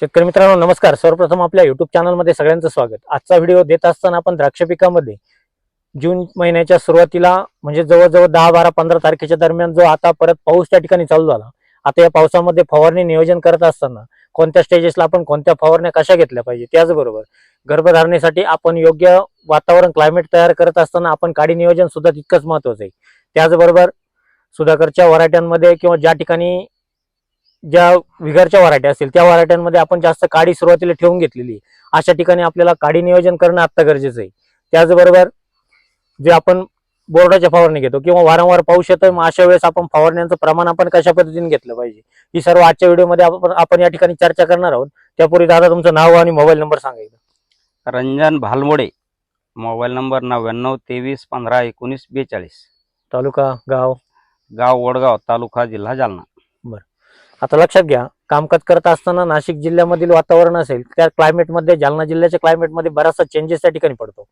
शेतकरी मित्रांनो नमस्कार. सर्वप्रथम आपल्या युट्यूब चॅनलमध्ये सगळ्यांचं स्वागत. आजचा व्हिडिओ देत असताना आपण द्राक्ष पिकामध्ये जून महिन्याच्या सुरुवातीला म्हणजे जवळजवळ दहा बारा पंधरा तारखेच्या दरम्यान जो आता परत पाऊस त्या ठिकाणी चालू झाला. आता या पावसामध्ये फवारणी नियोजन करत असताना कोणत्या स्टेजेसला आपण कोणत्या फवारण्या कशा घेतल्या पाहिजे त्याचबरोबर गर्भधारणेसाठी आपण योग्य वातावरण क्लायमेट तयार करत असताना आपण काडी नियोजन सुद्धा तितकंच महत्वाचं आहे. त्याचबरोबर सुधाकरच्या वराट्यांमध्ये किंवा ज्या ठिकाणी ज्या विघरच्या वराट्या असतील त्या वराट्यांमध्ये आपण जास्त काडी सुरुवातीला ठेवून घेतलेली. अशा ठिकाणी आपल्याला काडी नियोजन करणं आता गरजेचं आहे. त्याचबरोबर जे आपण बोर्डाच्या फवारणी घेतो किंवा वारंवार पाऊस येतोय मग अशा वेळेस आपण फवारण्यांचं प्रमाण आपण कशा पद्धतीने घेतलं पाहिजे? ही सर्व आजच्या व्हिडिओमध्ये आपण आपण या ठिकाणी चर्चा करणार आहोत. त्यापूर्वी दादा तुमचं नाव आणि मोबाईल नंबर सांगायचं रंजन भालमोडे मोबाईल नंबर नव्याण्णव तेवीस पंधरा एकोणीस बेचाळीस. तालुका गाव? गाव वडगाव तालुका जिल्हा जालना. आता लक्षात घ्या कामकाज करत असताना नाशिक जिल्ह्यामधील वातावरण असेल त्या क्लायमेटमध्ये जालना जिल्ह्याच्या क्लायमेटमध्ये बराचसा चेंजेस त्या ठिकाणी पडतो.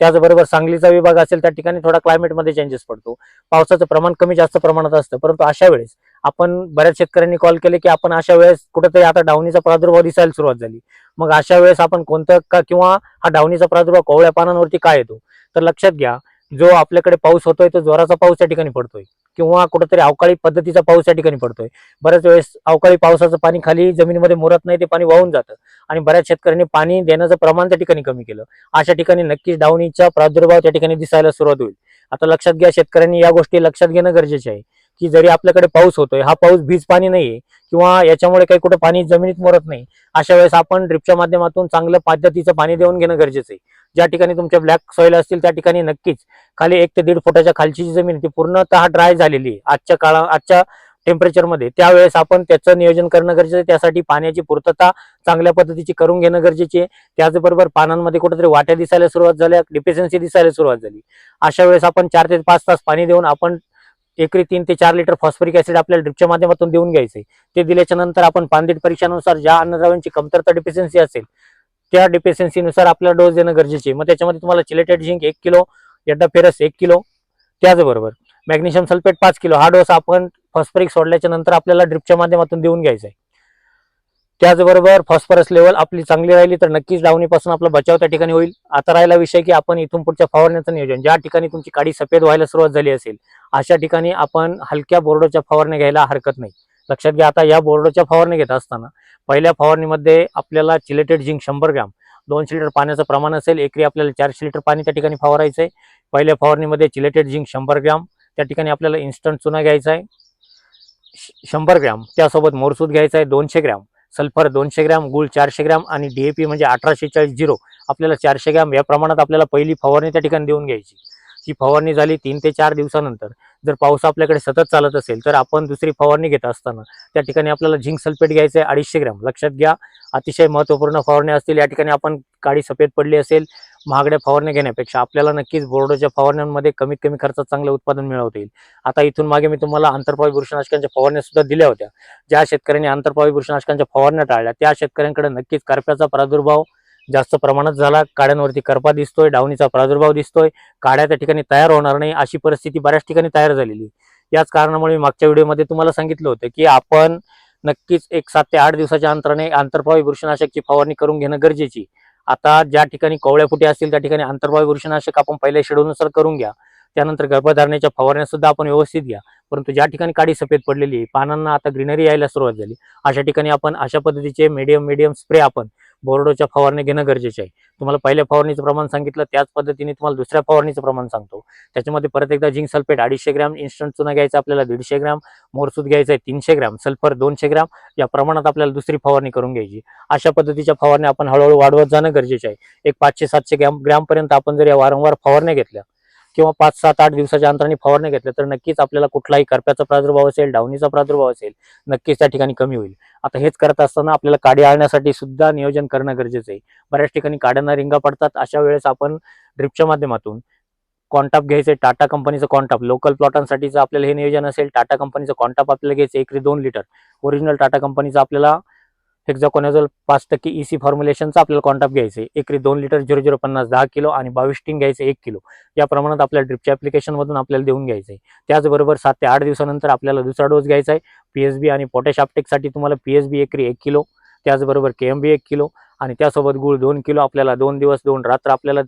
त्याचबरोबर सांगलीचा विभाग असेल त्या ठिकाणी थोडा क्लायमेटमध्ये चेंजेस पडतो. पावसाचं प्रमाण कमी जास्त प्रमाणात असतं परंतु अशा वेळेस आपण बऱ्याच शेतकऱ्यांनी कॉल केले की आपण अशा वेळेस कुठेतरी आता डावणीचा प्रादुर्भाव दिसायला सुरुवात झाली. मग अशा वेळेस आपण कोणतं का किंवा हा डावणीचा प्रादुर्भाव कोवळ्या पानांवरती काय येतो? तर लक्षात घ्या जो आपल्याकडे पाऊस होतोय तो जोराचा पाऊस त्या ठिकाणी पडतोय. किंवा कुठेतरी अवकाळी पद्धतीचा पाऊस या ठिकाणी पडतोय. बऱ्याच वेळेस अवकाळी पावसाचं पाणी खाली जमिनीमध्ये मुरत नाही ते पाणी वाहून जातं. आणि बऱ्याच शेतकऱ्यांनी पाणी देण्याचं प्रमाण त्या ठिकाणी कमी केलं. अशा ठिकाणी नक्कीच डावणीचा प्रादुर्भाव त्या ठिकाणी दिसायला सुरुवात होईल. आता लक्षात घ्या शेतकऱ्यांनी या गोष्टी लक्षात घेणं गरजेचे आहे की जरी आपल्याकडे पाऊस होतोय हा पाऊस भीज पाणी नाहीये किंवा याच्यामुळे काही कुठं पाणी जमिनीत मुरत नाही अशा वेळेस आपण ड्रिपच्या माध्यमातून चांगलं पद्धतीचं पाणी देऊन घेणं गरजेचं आहे. ज्या ठिकाणी तुमच्या ब्लॅक सॉइल असतील त्या ठिकाणी नक्कीच खाली एक ते दीड फुटाच्या खालची जी जमीन ती पूर्णतः ड्राय झालेली आहे. आजच्या काळा आजच्या टेम्परेचरमध्ये त्यावेळेस आपण त्याचं नियोजन करणं गरजेचं आहे. त्यासाठी पाण्याची पूर्तता चांगल्या पद्धतीची करून घेणं गरजेचे आहे. त्याचबरोबर पानांमध्ये कुठेतरी वाट्या दिसायला सुरुवात झाल्या डिफिशियन्सी दिसायला सुरुवात झाली. अशा वेळेस आपण चार ते पाच तास पाणी देऊन आपण एकरी तीन ते चार लिटर फॉस्फरिक ऍसिड आपल्याला ड्रिपच्या माध्यमातून देऊन घ्यायचे ते दिल्याच्या नंतर आपण पानदीट परीक्षानुसार ज्या अन्नद्रव्यांची कमतरता डिफिशियन्सी असेल त्या डिफिशियन्सीनुसार आपल्याला डोस देणं गरजेचे. मग त्याच्यामध्ये तुम्हाला चिलेटेड झिंक एक किलो यड्डा फेरस एक किलो त्याचबरोबर मॅग्नेशियम सल्फेट पाच किलो. हा डोस आपण फॉस्फरिक सोडल्याच्या नंतर आपल्याला ड्रिपच्या माध्यमातून देऊन घ्यायचा आहे त्याचबरोबर फॉस्फरस लेवल आपली चांगली राहिली तर नक्कीच डावणीपासून आपला बचाव त्या ठिकाणी होईल. आता राहिला विषय की आपण इथून पुढच्या फवारण्याचं नियोजन. ज्या ठिकाणी तुमची काडी सफेद व्हायला सुरुवात झाली असेल अशा ठिकाणी आपण हलक्या बोर्डोच्या फवारण्या घ्यायला हरकत नाही. लक्षात घ्या आता या बोर्डच्या फवारणी घेत असताना पहिल्या फवारणीमध्ये आपल्याला चिलेटेड झिंक शंभर ग्रॅम दोनशे लिटर पाण्याचं प्रमाण असेल एकरी आपल्याला चारशे लिटर पाणी त्या ठिकाणी फवारायचं आहे. पहिल्या फवारणीमध्ये चिलेटेड झिंक शंभर ग्रॅम त्या ठिकाणी आपल्याला इन्स्टंट चुना घ्यायचा आहे. शंभर ग्रॅम त्यासोबत मोरसूद घ्यायचा आहे दोनशे ग्रॅम सल्फर दोनशे ग्रॅम गुळ चारशे ग्रॅम आणि डीएपी म्हणजे अठराशे चाळीस झिरो आपल्याला चारशे ग्रॅम या प्रमाणात आपल्याला पहिली फवारणी त्या ठिकाणी देऊन घ्यायची. ही फवारणी झाली तीन ते चार दिवसानंतर. जर पाऊस आपल्याकडे सतत चालत असेल तर आपण दुसरी फवारणी घेत असताना त्या ठिकाणी आपल्याला झिंक सल्फेट घ्यायचं आहे अडीचशे ग्रॅम. लक्षात घ्या अतिशय महत्त्वपूर्ण फवारण्या असतील या ठिकाणी आपण काडी सफेद पडली असेल महागड्या फवारण्या घेण्यापेक्षा आपल्याला नक्कीच बोर्डोच्या फवारण्यांमध्ये कमीत कमी खर्चात चांगलं उत्पादन मिळवता येईल. आता इथून मागे मी तुम्हाला आंतरपावी बुरशीनाशकांच्या फवारण्या सुद्धा दिल्या होत्या. ज्या शेतकऱ्यांनी आंतरपावी बुरशीनाशकांच्या फवारण्या टाळल्या त्या शेतकऱ्यांकडे नक्कीच करप्याचा प्रादुर्भाव जास्त प्रमाणात झाला. काड्यांवरती करपा दिसतोय डावणीचा प्रादुर्भाव दिसतोय. काड्या त्या ठिकाणी तयार होणार नाही अशी परिस्थिती बऱ्याच ठिकाणी तयार झालेली. आहे. याच कारणामुळे मी मागच्या व्हिडिओमध्ये तुम्हाला सांगितलं होतं की आपण नक्कीच एक सात ते आठ दिवसाच्या अंतराने आंतरपावी बुरशीनाशकची फवारणी करून घेणं गरजेची. आता ज्या ठिकाणी कोवळ्या फुटे असतील त्या ठिकाणी आंतरपावी बुरशीनाशक आपण पहिल्या शेड्यूलनुसार करून घ्या. त्यानंतर गर्भधारणेच्या फवारण्या सुद्धा आपण व्यवस्थित घ्या. परंतु ज्या ठिकाणी काडी सफेद पडलेली आहे पानांना आता ग्रीनरी यायला सुरुवात झाली. अशा ठिकाणी आपण अशा पद्धतीचे मीडियम मीडियम स्प्रे आपण बोर्डोच्या फवारणी घेणं गरजेचे आहे. तुम्हाला पहिल्या फवारणीचं प्रमाण सांगितलं त्याच पद्धतीने तुम्हाला दुसऱ्या फवारणीचं प्रमाण सांगतो. त्याच्यामध्ये परत एकदा झिंक सल्फेट अडीचशे ग्रॅम इन्स्टंट चुना घ्यायचा आपल्याला दीडशे ग्रॅम मोरसूद घ्यायचा आहे तीनशे ग्रॅम सल्फर दोनशे ग्रॅम या प्रमाणात आपल्याला दुसरी फवारणी करून घ्यायची. अशा पद्धतीच्या फवारण्या आपण हळूहळू वाढवत जाणं गरजेचे आहे. एक पाचशे सातशे ग्रॅम ग्रॅमपर्यंत आपण जर या वारंवार फवारण्या घेतल्या किंवा पाच सात आठ दिवसाच्या अंतराने फवारणी घेतल्या तर नक्कीच आपल्याला कुठलाही करप्याचा प्रादुर्भाव असेल डावणीचा प्रादुर्भाव असेल नक्कीच त्या ठिकाणी कमी होईल. आता हेच करत असताना आपल्याला काडी आळण्यासाठी सुद्धा नियोजन करणं गरजेचं आहे. बऱ्याच ठिकाणी काड्यांना रिंगा पडतात. अशा वेळेस आपण ड्रिपच्या माध्यमातून कॉन्टाप घ्यायचे. टाटा कंपनीचं कॉन्टाप लोकल प्लॉटांसाठीचं आपल्याला हे नियोजन असेल टाटा कंपनीचं कॉन्टाप आपल्याला घ्यायचं एकरी दोन लिटर ओरिजिनल टाटा कंपनीचं आपल्याला हेक्झाकोनाझोल पाच टक्के इसी फॉर्म्युलेशनचा आपल्याला कॉन्टॅक्ट घ्यायचं आहे एकरी दोन लिटर झिरो झिरो पन्नास दहा किलो आणि बावीस टीन घ्यायचे एक किलो. या प्रमाणात आपल्या ड्रिपच्या ऍप्लिकेशनमधून आपल्याला देऊन घ्यायचं आहे त्याचबरोबर सात ते आठ दिवसानंतर आपल्याला दुसरा डोस घ्यायचा आहे. पीएसबी आणि पोटॅश आपटेकसाठी तुम्हाला पीएसबी एकरी एक किलो त्याचबरोबर के एम बी एक किलो आणि त्यासोबत गुळ दोन किलो आपल्याला दोन दिवस दोन रात्र आपल्याला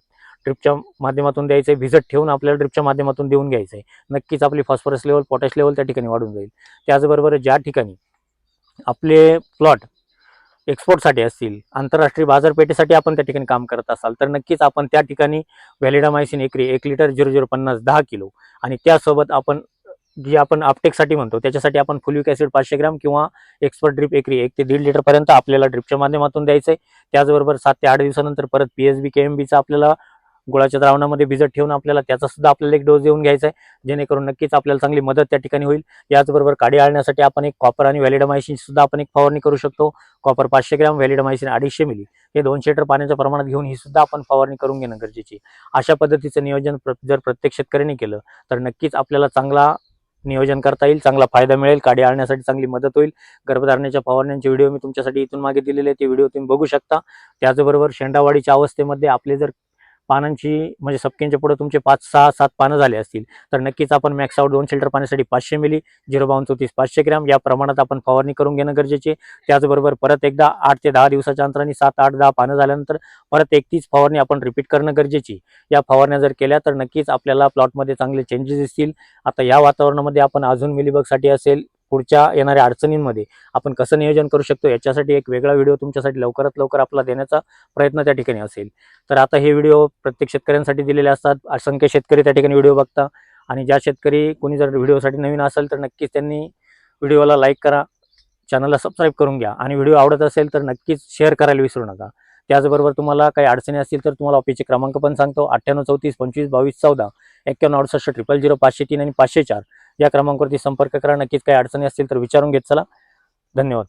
ड्रिपच्या माध्यमातून द्यायचं आहे भिजत ठेवून आपल्याला ड्रिपच्या माध्यमातून देऊन घ्यायचं आहे नक्कीच आपली फॉस्फरस लेवल पोटॅश लेवल त्या ठिकाणी वाढून जाईल. त्याचबरोबर ज्या ठिकाणी आपले प्लॉट एक्सपोर्टसाठी असतील. आंतरराष्ट्रीय बाजारपेठेसाठी आपण त्या ठिकाणी काम करत असाल तर नक्कीच आपण त्या ठिकाणी व्हॅलिडामायसिन एकरी एक लिटर झिरो झिरो पन्नास दहा किलो आणि त्यासोबत आपण जी आपण आपटेकसाठी म्हणतो त्याच्यासाठी आपण फुलिक ॲसिड पाचशे ग्राम किंवा एक्सपर्ट ड्रिप एकरी एक ते दीड लिटरपर्यंत आपल्याला ड्रिपच्या माध्यमातून द्यायचं आहे त्याचबरोबर सात ते आठ दिवसानंतर परत P S B K M बीचा आपल्याला गुळाच्या द्रावणामध्ये भिजत ठेवून आपल्याला त्याचा सुद्धा आपल्याला एक डोस देऊन घ्यायचा आहे. जेणेकरून नक्कीच आपल्याला चांगली मदत त्या ठिकाणी होईल. याचबरोबर काडी आळण्यासाठी आपण एक कॉपर आणि व्हॅलिडमायसिन सुद्धा आपण एक फवारणी करू शकतो. कॉपर पाचशे ग्राम व्हॅलिडमायसिन अडीचशे मिली हे दोनशे लिटर पाण्याच्या प्रमाणात घेऊन ही सुद्धा आपण फवारणी करून घेणं गरजेची अशा पद्धतीचं नियोजन प्र- जर प्रत्येक शेतकऱ्यांनी केलं तर नक्कीच आपल्याला चांगला नियोजन करता येईल चांगला फायदा मिळेल काडी आणण्यासाठी चांगली मदत होईल. गर्भधारणेच्या फवारण्यांचे व्हिडिओ मी तुमच्यासाठी इथून मागे दिलेले ते व्हिडिओ तुम्ही बघू शकता. त्याचबरोबर शेंडावाडीच्या अवस्थेमध्ये आपले जर पानांची म्हणजे सपकेंच्या पुढे तुमचे पाच सहा सात पानं झाले असतील तर नक्कीच आपण मॅक्स आउट दोन लिटर पाण्यासाठी पाचशे मिली झिरो बावन चौतीस पाचशे ग्रॅम. या प्रमाणात आपण फवारणी करून घेणं गरजेचे. त्याचबरोबर परत एकदा आठ ते दहा दिवसाच्या अंतराने सात आठ दहा पानं झाल्यानंतर परत एक तीच फवारणी आपण रिपीट करणं गरजेची. या फवारण्या जर केल्या तर नक्कीच आपल्याला प्लॉटमध्ये चांगले चेंजेस दिसतील. आता या वातावरणामध्ये आपण अजून मिलीबगसाठी असेल पुढच्या येणाऱ्या अडचणींमध्ये आपण कसं नियोजन करू शकतो याच्यासाठी एक वेगळा व्हिडिओ तुमच्यासाठी लवकरात लवकर आपला देण्याचा प्रयत्न त्या ठिकाणी असेल. तर आता हे व्हिडिओ प्रत्येक शेतकऱ्यांसाठी दिलेले असतात. असंख्य शेतकरी त्या ठिकाणी व्हिडिओ बघता. आणि ज्या शेतकरी कोणी जर व्हिडिओसाठी नवीन असेल तर नक्कीच त्यांनी व्हिडिओला लाईक करा. चॅनलला सबस्क्राईब करून घ्या. आणि व्हिडिओ आवडत असेल तर नक्कीच शेअर करायला विसरू नका. त्याचबरोबर तुम्हाला काही अडचणी असतील तर तुम्हाला ऑफिसचे क्रमांक पण सांगतो. अठ्ठ्याण्णव चौतीस पंचवीस बावीस चौदा एक्क्याण्णव अडुसष्ट ट्रिपल झिरो पाचशे तीन आणि पाचशे चार. या क्रमांकावरती संपर्क करा. नक्कीच काही अडचणी असतील तर विचारून घेत चला. धन्यवाद.